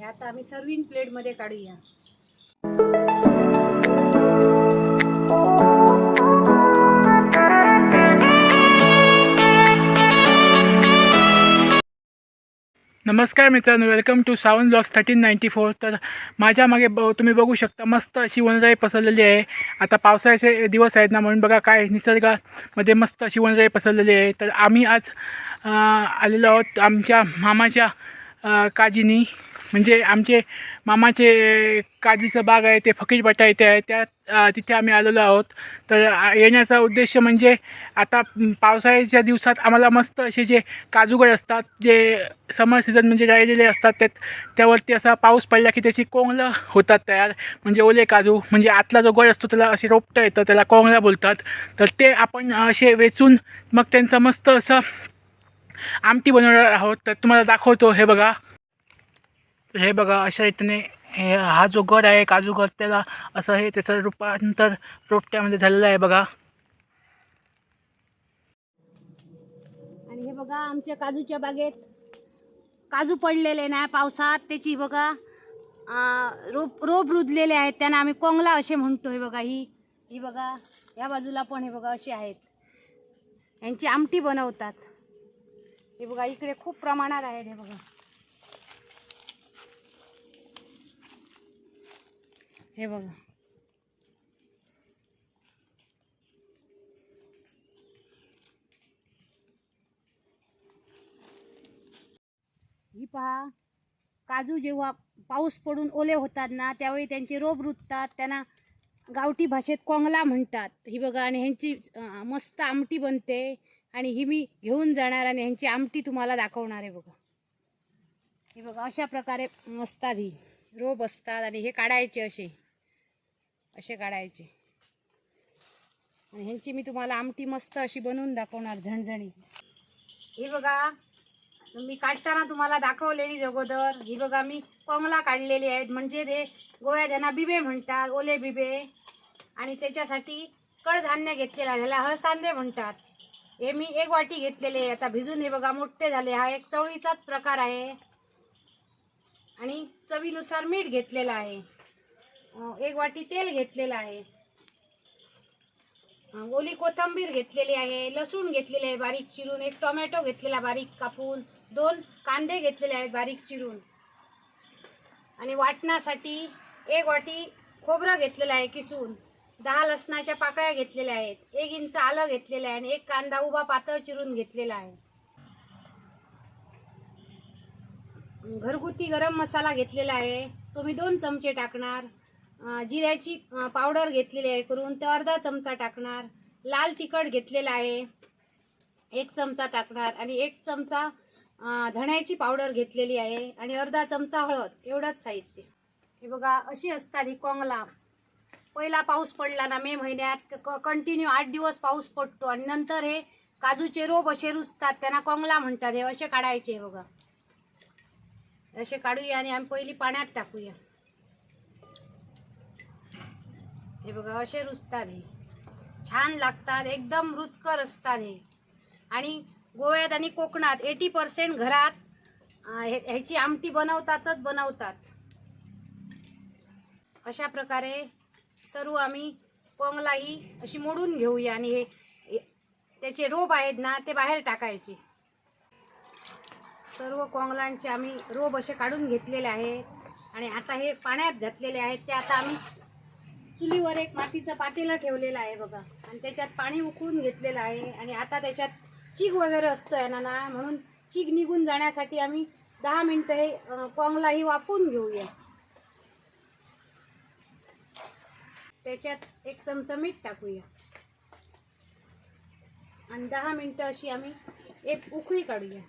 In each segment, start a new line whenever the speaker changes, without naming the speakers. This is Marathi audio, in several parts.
हे आता आम्ही सर्विंग प्लेटमध्ये काढूया.
नमस्कार मित्रांनो welcome to Sawan blocks thirteen ninety four तर माझ्या मागे ब तुम्ही बघू शकता मस्त अशी वनराई पसरलेली आहे. आता पावसाळ्याचे दिवस आहेत ना म्हणून बघा काय निसर्गामध्ये मस्त अशी वनराई पसरलेली आहे. तर आम्ही आज आलेलो आहोत आमच्या मामाच्या काजीनी म्हणजे आमचे मामाचे काजीचं बाग आहे ते फकीर बटा इथे आहे त्या तिथे आम्ही आलेलो आहोत. तर येण्याचा उद्देश म्हणजे आता पावसाळ्याच्या दिवसात आम्हाला मस्त असे जे काजूगड असतात जे समर सीझन म्हणजे राहिलेले असतात त्यात त्यावरती असा पाऊस पडला की त्याची कोंगलं होतात तयार. म्हणजे ओले काजू म्हणजे आतला जो गड असतो त्याला असे रोपटं येतं त्याला कोंगला बोलतात. तर ते आपण असे वेचून मग त्यांचं मस्त असं आमटी बनवणार आहोत. तर तुम्हाला दाखवतो हे बघा. हे बघा अशा रीतीने हे हा जो गड आहे काजू गड त्याला असं हे त्याचं रूपांतर रोपट्यामध्ये झालेलं आहे बघा.
आणि हे बघा आमच्या काजूच्या बागेत काजू पडलेले नाही पावसात. त्याची बघा रोप रोप रुजलेले आहेत. त्यांना आम्ही कोंगला असे म्हणतो हे बघा ही ही बघा या बाजूला पण हे बघा असे आहेत. यांची आमटी बनवतात. हे बघा इकडे खूप प्रमाणात आहेत हे बघा. हे बघा. ही पहा काजू जेव्हा पाऊस पडून ओले होतात ना त्यावेळी त्यांचे रोप रुततात त्यांना गावठी भाषेत कोंगला म्हणतात. ही बघा आणि ह्यांची मस्त आमटी बनते. आणि ही मी घेऊन जाणार आणि ह्यांची आमटी तुम्हाला दाखवणार आहे बघा. हे बघा अशा प्रकारे असतात ही. रोप असतात आणि हे काढायचे असे. असे काढायचे. आणि ह्यांची मी तुम्हाला आमटी मस्त अशी बनवून दाखवणार झणझणी. हे बघा मी काढताना तुम्हाला दाखवलेली अगोदर. ही बघा मी कोंगला काढलेली आहेत. म्हणजे ते गोव्या त्यांना बिबे म्हणतात ओले बिबे. आणि त्याच्यासाठी कडधान्य घेतलेलं आहे. ह्याला हळसांदे म्हणतात. हे मी एक वाटी घेतलेले आहे. आता भिजून हे बघा मोठे झाले. हा एक चवळीचाच प्रकार आहे. आणि चवीनुसार मीठ घेतलेलं आहे. एक वाटी तेल घेतलेलं आहे. ओली कोथिंबीर घेतलेली आहे. लसूण घेतलेले आहे बारीक चिरून. एक टोमॅटो घेतलेला बारीक कापून. दोन कांदे घेतलेले आहेत बारीक चिरून. आणि वाटण्यासाठी एक वाटी खोबरं घेतलेलं आहे किसून. दहा लसणाच्या पाकळ्या घेतलेल्या आहेत. एक इंच आलं घेतलेलं आहे आणि एक कांदा उभा पातळ चिरून घेतलेला आहे. घरगुती गरम मसाला घेतलेला आहे. तो मी दोन चमचे टाकणार. जिऱ्याची पावडर घेतलेली आहे करून ते अर्धा चमचा टाकणार. लाल तिखट घेतलेला आहे. एक चमचा टाकणार आणि एक चमचा धण्याची पावडर घेतलेली आहे आणि अर्धा चमचा हळद. एवढंच साहित्य. हे बघा अशी असतात ही कोंगला. पहिला पाऊस पडला ना मे महिन्यात. कंटिन्यू आठ दिवस पाऊस पडतो. आणि नंतर हे काजूचे रोप असे रुजतात त्यांना कोंगला म्हणतात. हे असे काढायचे बघा. असे काढूया आणि आम्ही पहिली पाण्यात टाकूया. हे बघा असे रुजतात हे. छान लागतात एकदम रुचकर असतात हे. आणि गोव्यात आणि कोकणात एटी पर्सेंट घरात हे- ह्याची आमटी बनवतातच बनवतात. अशा प्रकारे सर्व आम्ही कोंगला ही अशी मोडून घेऊया आणि हे त्याचे रोप आहेत ना ते बाहेर टाकायचे. सर्व कोंगलांचे आम्ही रोप असे काढून घेतलेले आहेत आणि आता हे पाण्यात घातलेले आहेत. ते आता आम्ही चुलीवर एक मातीचं पातेला ठेवलेलं आहे बघा. आणि त्याच्यात पाणी उकळून घेतलेलं आहे आणि आता त्याच्यात चीक वगैरे असतो आहे ना ना म्हणून चीक निघून जाण्यासाठी आम्ही दहा मिनटं हे कोंगलाही वापरून घेऊया. त्याच्यात एक चमचा मीठ टाकूया. आणि दहा मिनटं अशी आम्ही एक उकळी काढूया.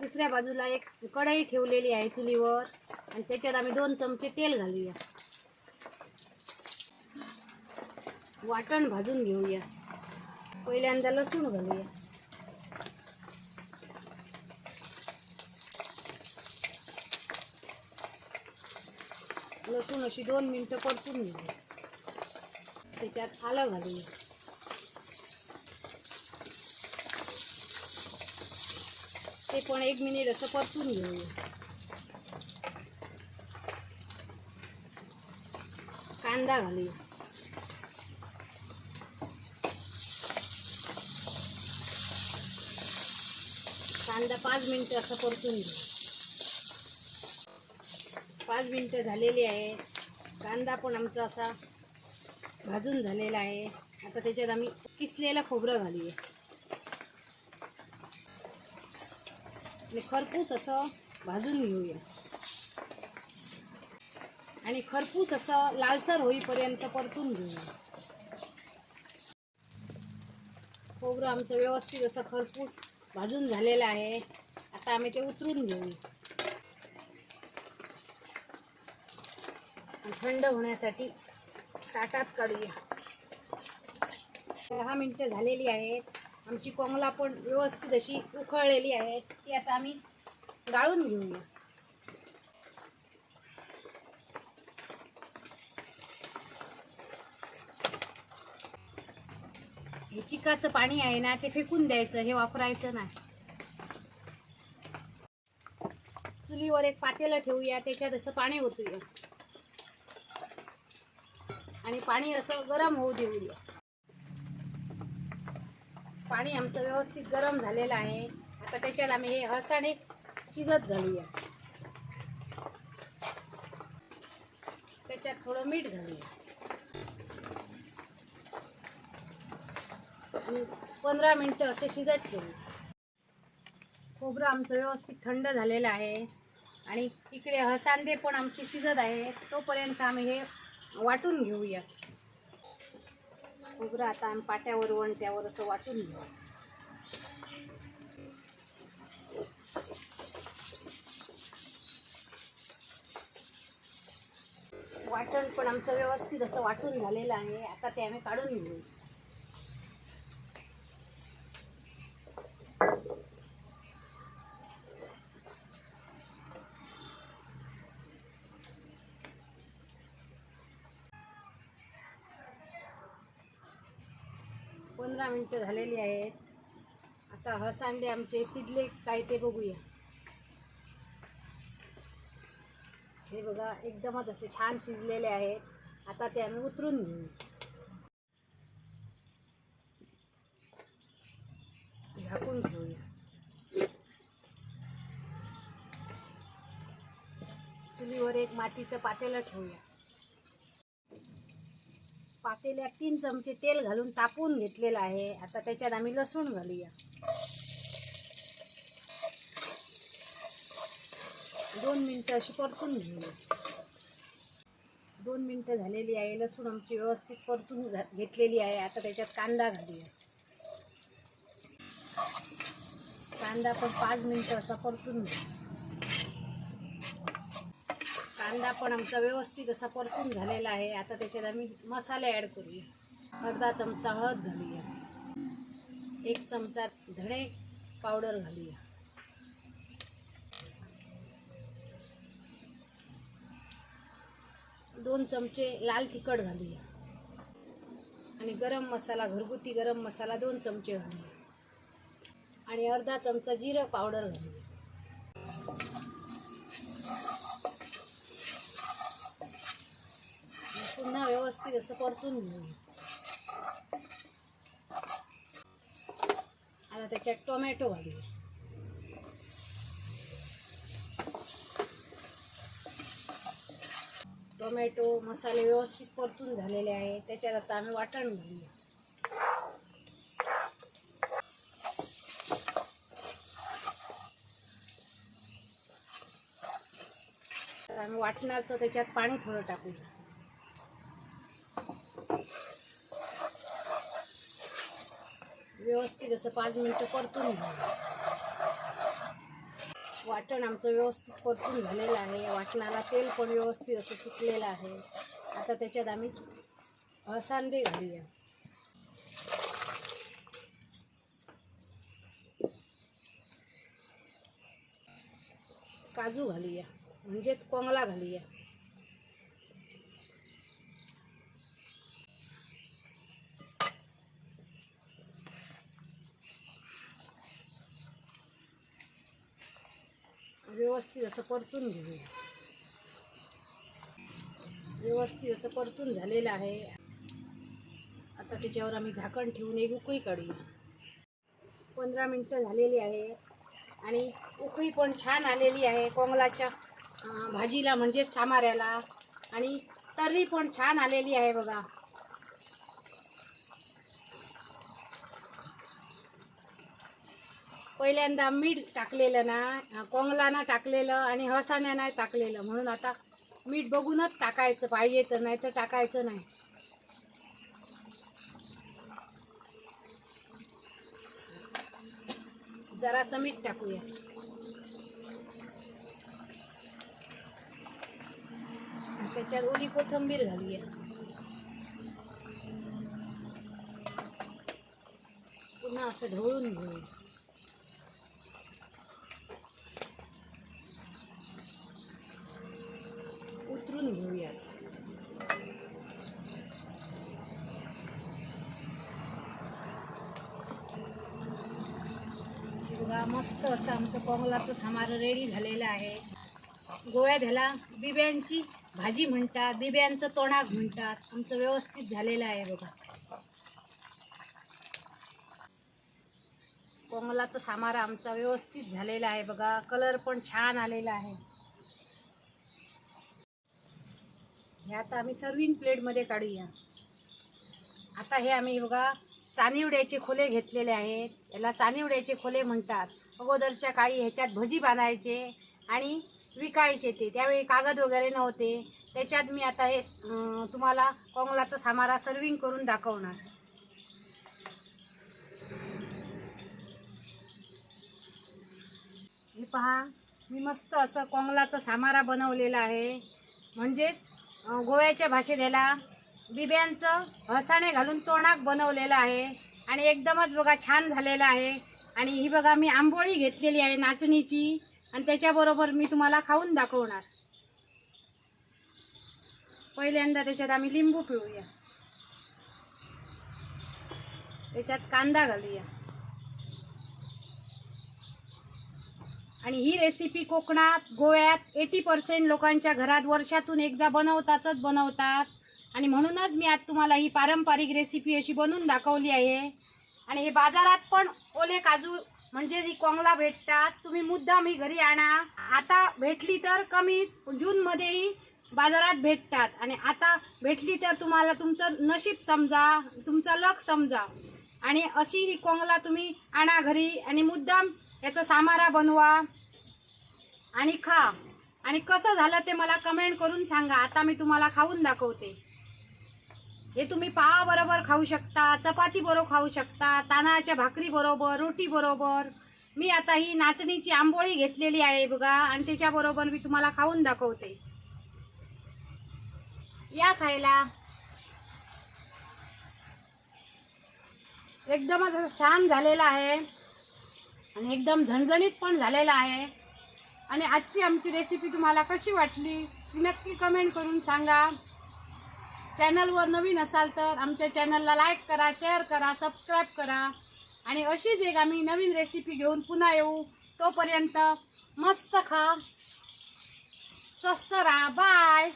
दुसऱ्या बाजूला एक कढई ठेवलेली आहे चुलीवर. आणि त्याच्यात आम्ही दोन चमचे तेल घालूया. वाटण भाजून घेऊया. पहिल्यांदा लसूण घालूया. लसूण अशी दोन मिनटं परतून घेऊया. त्याच्यात आलं घालू ते पण एक मिनिट असं परतून घेऊ कांदा घालू कांदा पाच मिनिटं असं परतून घेऊ. पाच मिनिटं झालेली आहे. कांदा पण आमचा असा भाजून झालेला आहे. आता त्याच्यात आम्ही किसलेलं खोबरं घालूया. आणि खरपूस असं भाजून घेऊया. आणि खरपूस असं लालसर होईपर्यंत परतून घेऊया. खोबरं आमचं व्यवस्थित असं खरपूस भाजून झालेलं आहे. आता आम्ही ते उतरून घेऊ थंड होण्यासाठी ताटात काढूया दहा मिनटं झालेली आहेत. आमची कोंगला पण व्यवस्थित अशी उखळलेली आहे. ती आता आम्ही गाळून घेऊया. हे चिकाचं पाणी आहे ना ते फेकून द्यायचं हे वापरायचं नाही. चुलीवर एक पातेलं ठेवूया त्याच्यात असं पाणी ओतूया. आणि पाणी असं गरम होऊ देऊया पाणी आमचं व्यवस्थित गरम झालेलं आहे. आता त्याच्यात आम्ही हे हळसाणे शिजत घालूया. त्याच्यात थोडं मीठ घालूया. आणि पंधरा मिनटं असे शिजत ठेवू खोबरं आमचं व्यवस्थित थंड झालेलं आहे. आणि इकडे हसांदे पण आमचे शिजत आहे. तोपर्यंत आम्ही हे वाटून घेऊया. खोबरं आता आम्ही पाट्यावर वणट्यावर असं वाटून घेऊ. वाटण पण आमचं व्यवस्थित असं वाटून झालेलं आहे. आता ते आम्ही काढून घेऊ. पंधरा मिनटं झालेली आहेत. आता हसांडे आमचे शिजले काय ते बघूया. हे बघा एकदमच असे छान शिजलेले आहेत. आता ते आम्ही उतरून घेऊ. झाकून ठेवूया. चुलीवर एक मातीचं पातेलं ठेवूया. पातेल्यात तीन चमचे तेल घालून तापवून घेतलेलं आहे. आता त्याच्यात आम्ही लसूण घालूया. दोन मिनटं अशी परतून घेऊया. दोन मिनटं झालेली आहे. लसूण आमची व्यवस्थित परतून घा- घेतलेली आहे. आता त्याच्यात कांदा घालूया. कांदा पण पाच मिनटं असा परतून घेऊ कांदा पण आमचा व्यवस्थित असा परतून झालेला आहे. आता त्याच्यात आम्ही मसाले ॲड करूया. अर्धा चमचा हळद घालूया. एक चमचा धणे पावडर घालूया. दोन चमचे लाल तिखट घालूया. आणि गरम मसाला घरगुती गरम मसाला दोन चमचे घालूया. आणि अर्धा चमचा जिरं पावडर घालूया आणि पुन्हा व्यवस्थित असं परतून घेऊया आता त्याच्यात टोमॅटो घालूया. टोमॅटो मसाले व्यवस्थित परतून झालेले आहे. त्याच्यात आता आम्ही वाटण घालूया. तर आम्ही वाटणाचं त्याच्यात पाणी थोडं टाकूया. व्यवस्थित असं पाच मिनटं परतून घ्या. वाटण आमचं व्यवस्थित परतून झालेलं आहे. वाटणाला तेल पण व्यवस्थित असं सुकलेलं आहे. आता त्याच्यात आम्ही हसांदे घालूया. काजू घालूया. म्हणजेच कोंगला घालूया. व्यवस्थित असं परतून घेऊया. व्यवस्थित असं परतून झालेलं आहे. आता त्याच्यावर आम्ही झाकण ठेवून एक उकळी काढूया. पंधरा मिनटं झालेली आहे आणि उकळी पण छान आलेली आहे. कोंगलाच्या भाजीला म्हणजेच सामाऱ्याला. आणि तर्री पण छान आलेली आहे बघा. पहिल्यांदा मीठ टाकलेलं ना कोंगलानं टाकलेलं आणि हसाण्यानं टाकलेलं. म्हणून आता मीठ बघूनच टाकायचं पाहिजे तर नाही तर टाकायचं नाही. जरासं मीठ टाकूया. त्याच्यात ओली कोथिंबीर घालूया. पुन्हा असं ढवळून घेऊया. उतरून घेऊयात बघा मस्त असं आमचं कोंबलाचं सामार रेडी झालेलं आहे. गोळ्या ह्याला बिब्यांची भाजी म्हणतात बिब्यांचं तोंडाक म्हणतात. आमचं व्यवस्थित झालेलं आहे बघा. कोमलाचं सामार आमचा व्यवस्थित झालेला आहे बघा. कलर पण छान आलेला आहे. हे आता आम्ही सर्विंग प्लेटमध्ये काढूया. आता हे आम्ही बघा चानिवड्याचे खोले घेतलेले आहेत. याला चानिवड्याचे खोले म्हणतात. अगोदरच्या काळी ह्याच्यात भजी बांधायचे आणि विकायचे ते. त्यावेळी कागद वगैरे नव्हते. त्याच्यात मी आता हे तुम्हाला कोंगलाचा सामारा सर्विंग करून दाखवणार. हे पहा मी मस्त असं कोंगलाचा सामारा बनवलेला आहे. म्हणजेच गोव्याच्या भाषेत याला बिब्यांचं हसाणे घालून तोंडाक बनवलेलं आहे. आणि एकदमच बघा छान झालेलं आहे. आणि ही बघा मी आंबोळी घेतलेली आहे नाचणीची. आणि त्याच्याबरोबर मी तुम्हाला खाऊन दाखवणार. पहिल्यांदा त्याच्यात आम्ही लिंबू पिळूया. त्याच्यात कांदा घालूया. आणि ही रेसिपी कोकणात गोव्यात एटी पर्सेंट लोकांच्या घरात वर्षातून एकदा बनवतातच बनवतात. आणि म्हणूनच मी आज तुम्हाला ही पारंपरिक रेसिपी अशी बनवून दाखवली आहे. आणि हे बाजारात पण ओले काजू म्हणजे ही कोंगला भेटतात तुम्ही मुद्दाम ही घरी आणा. आता भेटली तर कमीच जूनमध्येही बाजारात भेटतात. आणि आता भेटली तर तुम्हाला तुमचं नशीब समजा तुमचा लक समजा. आणि अशी ही कोंगला तुम्ही आणा घरी आणि मुद्दाम याचा सामारा बनवा. आणि खा. आणि कसं झालं ते मला कमेंट करून सांगा. आता मी तुम्हाला खाऊन दाखवते. हे तुम्ही पावा बरोबर खाऊ शकता चपाती बरोबर खाऊ शकता तांदळाच्या भाकरी बरोबर रोटी बरोबर. मी आता ही नाचणीची आंबोळी घेतलेली आहे बघा. आणि त्याच्याबरोबर मी तुम्हाला खाऊन दाखवते. या खायला. एकदमच छान झालेलं आहे. आणि एकदम झणझणीत पण झालेला आहे. आणि आजची आमची रेसिपी तुम्हाला कशी वाटली ती नक्की कमेंट करून सांगा. चॅनलवर नवीन असाल तर आमच्या चॅनलला लाईक करा शेअर करा सबस्क्राईब करा. आणि अशीच एक आम्ही नवीन रेसिपी घेऊन पुन्हा येऊ. तोपर्यंत मस्त खा स्वस्त राहा. बाय